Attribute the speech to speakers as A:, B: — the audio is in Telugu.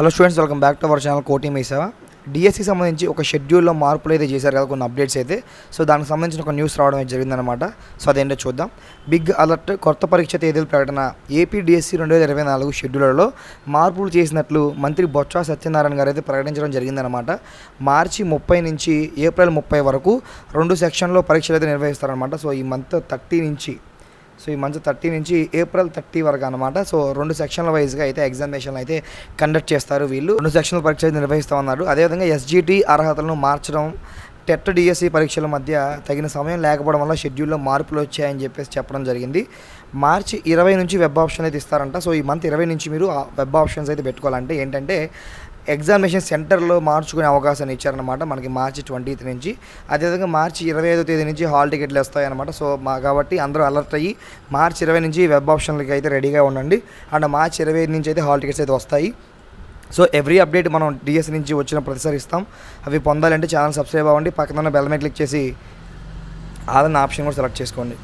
A: Hello students welcome back to our channel Koti MeeSeva DSC సంబంధించి ఒక షెడ్యూల్లో మార్పులు అయితే చేశారు కదా కొన్ని అప్డేట్స్ అయితే. సో దానికి సంబంధించిన ఒక న్యూస్ రావడం జరిగిందనమాట సో అదేంటో చూద్దాం. బిగ్ అలర్ట్ కొత్త పరీక్ష తేదీల ప్రకటన. ఏపీ డిఎస్సి రెండు వేల ఇరవై నాలుగు షెడ్యూల్లో మార్పులు చేసినట్లు మంత్రి బొత్స సత్యనారాయణ గారు అయితే ప్రకటించడం జరిగిందనమాట మార్చి ముప్పై నుంచి ఏప్రిల్ ముప్పై వరకు రెండు సెక్షన్లో పరీక్షలు అయితే నిర్వహిస్తారనమాట సో ఈ మంత్ థర్టీ నుంచి సో ఈ మంత్ థర్టీ నుంచి ఏప్రిల్ థర్టీ వరకు అనమాట సో రెండు సెక్షన్ల వైజ్గా అయితే ఎగ్జామినేషన్లు అయితే కండక్ట్ చేస్తారు వీళ్ళు. రెండు సెక్షన్ల పరీక్ష అయితే నిర్వహిస్తామన్నారు అదేవిధంగా ఎస్జిటి అర్హతలను మార్చడం టెట్ డిఎస్సి పరీక్షల మధ్య తగిన సమయం లేకపోవడం వల్ల షెడ్యూల్లో మార్పులు వచ్చాయని చెప్పేసి చెప్పడం జరిగింది. మార్చి ఇరవై నుంచి వెబ్ ఆప్షన్ అయితే ఇస్తారంట. సో ఈ మంత్ ఇరవై నుంచి మీరు ఆ వెబ్ ఆప్షన్స్ అయితే పెట్టుకోవాలంటే ఏంటంటే ఎగ్జామినేషన్ సెంటర్లో మార్చుకునే అవకాశాన్ని ఇచ్చారనమాట మనకి మార్చి ట్వంటీత్ నుంచి. అదేవిధంగా మార్చి ఇరవై ఐదో తేదీ నుంచి హాల్ టికెట్లు వస్తాయన్నమాట. సో మా కాబట్టి అందరూ అలర్ట్ అయ్యి మార్చి ఇరవై నుంచి వెబ్ ఆప్షన్లకి అయితే రెడీగా ఉండండి. అండ్ మార్చి ఇరవై ఐదు నుంచి అయితే హాల్ టికెట్స్ అయితే వస్తాయి. సో ఎవ్రీ అప్డేట్ మనం డిఎస్ నుంచి వచ్చిన ప్రతిసారి ఇస్తాం. అవి పొందాలంటే ఛానల్ సబ్స్క్రైబ్ అవ్వండి. పక్కన బెల్ మీద క్లిక్ చేసి ఆదన్న ఆప్షన్ కూడా సెలెక్ట్ చేసుకోండి.